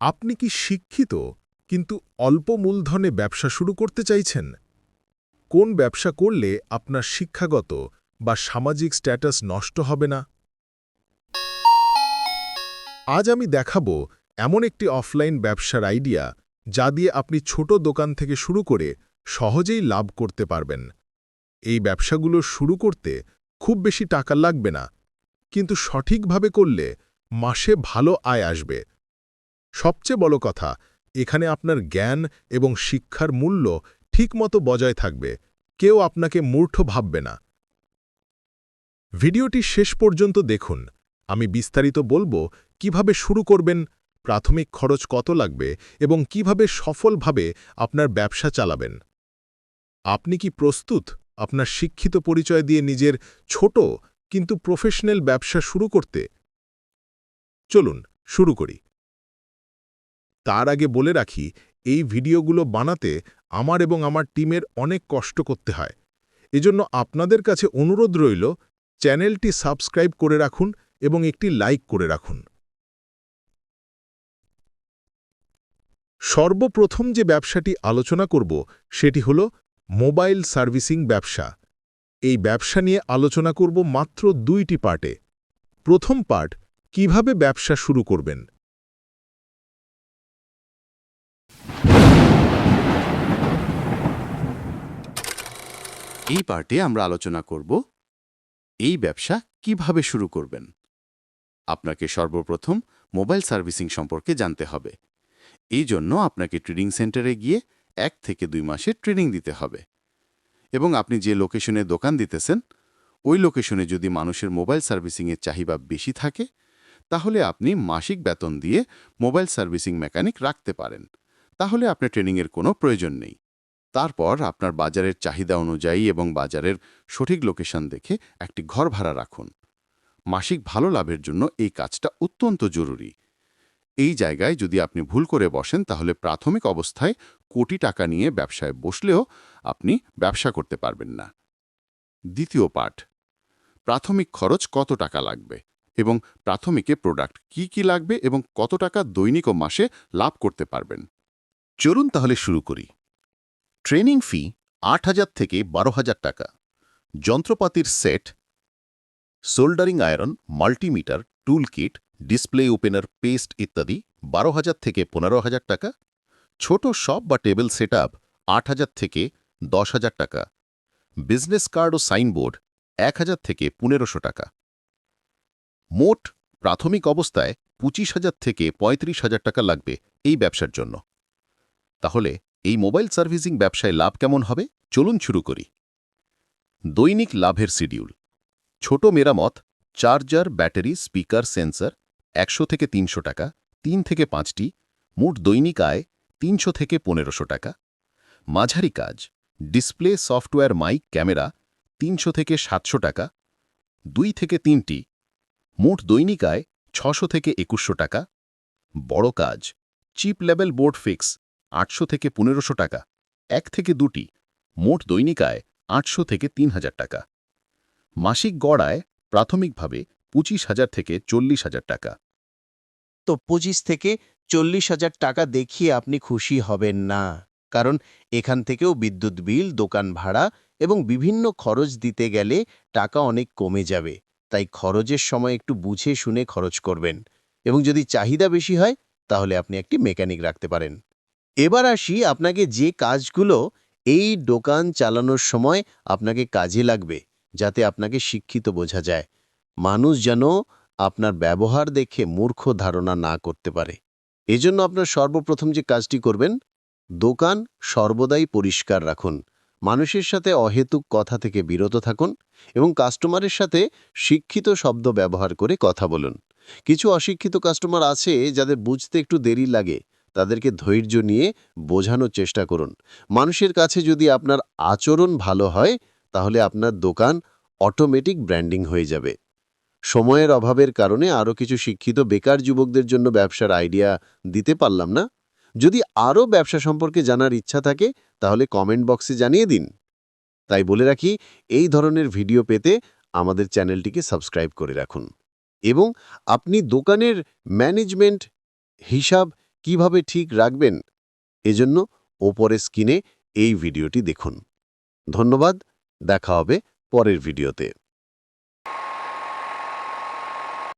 আপনি কি শিক্ষিত, কিন্তু অল্প মূলধনে ব্যবসা শুরু করতে চাইছেন? কোন ব্যবসা করলে আপনার শিক্ষাগত বা সামাজিক স্ট্যাটাস নষ্ট হবে না? আজ আমি দেখাবো এমন একটি অফলাইন ব্যবসার আইডিয়া যা দিয়ে আপনি ছোট দোকান থেকে শুরু করে সহজেই লাভ করতে পারবেন। এই ব্যবসাগুলো শুরু করতে খুব বেশি টাকা লাগবে না, কিন্তু সঠিকভাবে করলে মাসে ভালো আয় আসবে। সবচেয়ে বড় কথা, এখানে আপনার জ্ঞান এবং শিক্ষার মূল্য ঠিকমতো বজায় থাকবে, কেউ আপনাকে মূর্খ ভাববে না। ভিডিওটি শেষ পর্যন্ত দেখুন, আমি বিস্তারিত বলব কীভাবে শুরু করবেন, প্রাথমিক খরচ কত লাগবে এবং কীভাবে সফলভাবে আপনার ব্যবসা চালাবেন। আপনি কি প্রস্তুত? আপনার শিক্ষিত পরিচয় দিয়ে নিজের ছোট কিন্তু প্রফেশনাল ব্যবসা শুরু করতে? চলুন, শুরু করি। তার আগে বলে রাখি, এই ভিডিওগুলো বানাতে আমার এবং আমার টিমের অনেক কষ্ট করতে হয়। এজন্য আপনাদের কাছে অনুরোধ রইল, চ্যানেলটি সাবস্ক্রাইব করে রাখুন এবং একটি লাইক করে রাখুন। সর্বপ্রথম যে ব্যবসাটি আলোচনা করব, সেটি হল মোবাইল সার্ভিসিং ব্যবসা। এই ব্যবসা নিয়ে আলোচনা করব মাত্র দুইটি পার্টে। প্রথম পার্ট, কীভাবে ব্যবসা শুরু করবেন? এই পার্টে আমরা আলোচনা করব, এই ব্যবসা কীভাবে শুরু করবেন? আপনাকে সর্বপ্রথম মোবাইল সার্ভিসিং সম্পর্কে জানতে হবে। এই জন্য আপনাকে ট্রেনিং সেন্টারে গিয়ে এক থেকে দুই মাসের ট্রেনিং দিতে হবে। এবং আপনি যে লোকেশনে দোকান দিতেছেন, ওই লোকেশনে যদি মানুষের মোবাইল সার্ভিসিংয়ের চাহিদা বেশি থাকে, তাহলে আপনি মাসিক বেতন দিয়ে মোবাইল সার্ভিসিং মেকানিক রাখতে পারেন। তাহলে আপনার ট্রেনিংয়ের কোনো প্রয়োজন নেই। তারপর আপনার বাজারের চাহিদা অনুযায়ী এবং বাজারের সঠিক লোকেশন দেখে একটি ঘর ভাড়া রাখুন। মাসিক ভালো লাভের জন্য এই কাজটা অত্যন্ত জরুরি। এই জায়গায় যদি আপনি ভুল করে বসেন, তাহলে প্রাথমিক অবস্থায় কোটি টাকা নিয়ে ব্যবসায় বসলেও আপনি ব্যবসা করতে পারবেন না। দ্বিতীয় পাঠ, প্রাথমিক খরচ কত টাকা লাগবে এবং প্রাথমিকে প্রোডাক্ট কি কি লাগবে এবং কত টাকা দৈনিক ও মাসে লাভ করতে পারবেন? চলুন তাহলে শুরু করি। ট্রেনিং ফি আট হাজার থেকে বারো হাজার টাকা। যন্ত্রপাতির set, soldering iron, multimeter tool kit display opener, paste ইত্যাদি বারো হাজার থেকে পনেরো হাজার টাকা। ছোট শপ বা টেবিল সেট আপ আট হাজার থেকে দশ হাজার টাকা। বিজনেস কার্ড ও সাইনবোর্ড এক হাজার থেকে পনেরোশো টাকা। মোট প্রাথমিক অবস্থায় পঁচিশ হাজার থেকে পঁয়ত্রিশ হাজার টাকা লাগবে এই ব্যবসার জন্য। তাহলে এই মোবাইল সার্ভিসিং ব্যবসায় লাভ কেমন হবে? চলুন শুরু করি। দৈনিক লাভের শিডিউল। ছোট মেরামত, চার্জার, ব্যাটারি, স্পিকার, সেন্সর একশো থেকে তিনশো টাকা, তিন থেকে পাঁচটি, মোট দৈনিক আয় তিনশো থেকে পনেরোশো টাকা। মাঝারি কাজ, ডিসপ্লে, সফটওয়্যার, মাইক, ক্যামেরা তিনশো থেকে সাতশো টাকা, দুই থেকে তিনটি, মোট দৈনিক আয় ছশো থেকে একুশশো টাকা। বড় কাজ, চিপ লেভেল বোর্ড ফিক্স আটশো থেকে পনেরোশো টাকা। এক থেকে দুটি, মোট দৈনিক আয় আটশো থেকে তিন হাজার টাকা। মাসিক গড় আয় প্রাথমিকভাবে পঁচিশ হাজার থেকে চল্লিশ হাজার টাকা। তো পঁচিশ থেকে চল্লিশ হাজার টাকা দেখিয়ে আপনি খুশি হবেন না, কারণ এখান থেকেও বিদ্যুৎ বিল, দোকান ভাড়া এবং বিভিন্ন খরচ দিতে গেলে টাকা অনেক কমে যাবে। তাই খরচের সময় একটু বুঝে শুনে খরচ করবেন এবং যদি চাহিদা বেশি হয়, তাহলে আপনি একটি মেকানিক রাখতে পারেন। এবার আসি আপনাকে যে কাজগুলো এই দোকান চালানোর সময় আপনাকে কাজে লাগবে, যাতে আপনাকে শিক্ষিত বোঝা যায়। মানুষ যেন আপনার ব্যবহার দেখে মূর্খ ধারণা না করতে পারে। এজন্য আপনার সর্বপ্রথম যে কাজটি করবেন, দোকান সর্বদাই পরিষ্কার রাখুন। মানুষের সাথে অহেতুক কথা থেকে বিরত থাকুন এবং কাস্টমারের সাথে শিক্ষিত শব্দ ব্যবহার করে কথা বলুন। কিছু অশিক্ষিত কাস্টমার আছে যাদের বুঝতে একটু দেরি লাগে। তাদেরকে ধৈর্য নিয়ে বোঝানোর চেষ্টা করুন। মানুষের কাছে যদি আপনার আচরণ ভালো হয়, তাহলে আপনার দোকান অটোমেটিক ব্র্যান্ডিং হয়ে যাবে। সময়ের অভাবের কারণে আরও কিছু শিক্ষিত বেকার যুবকদের জন্য ব্যবসার আইডিয়া দিতে পারলাম না। যদি আরও ব্যবসা সম্পর্কে জানার ইচ্ছা থাকে, তাহলে কমেন্ট বক্সে জানিয়ে দিন। তাই বলে রাখি, এই ধরনের ভিডিও পেতে আমাদের চ্যানেলটিকে সাবস্ক্রাইব করে রাখুন। এবং আপনি দোকানের ম্যানেজমেন্ট হিসাব কীভাবে ঠিক রাখবেন? এজন্য ওপরে স্ক্রিনে এই ভিডিওটি দেখুন। ধন্যবাদ দেখা হবে পরের ভিডিওতে।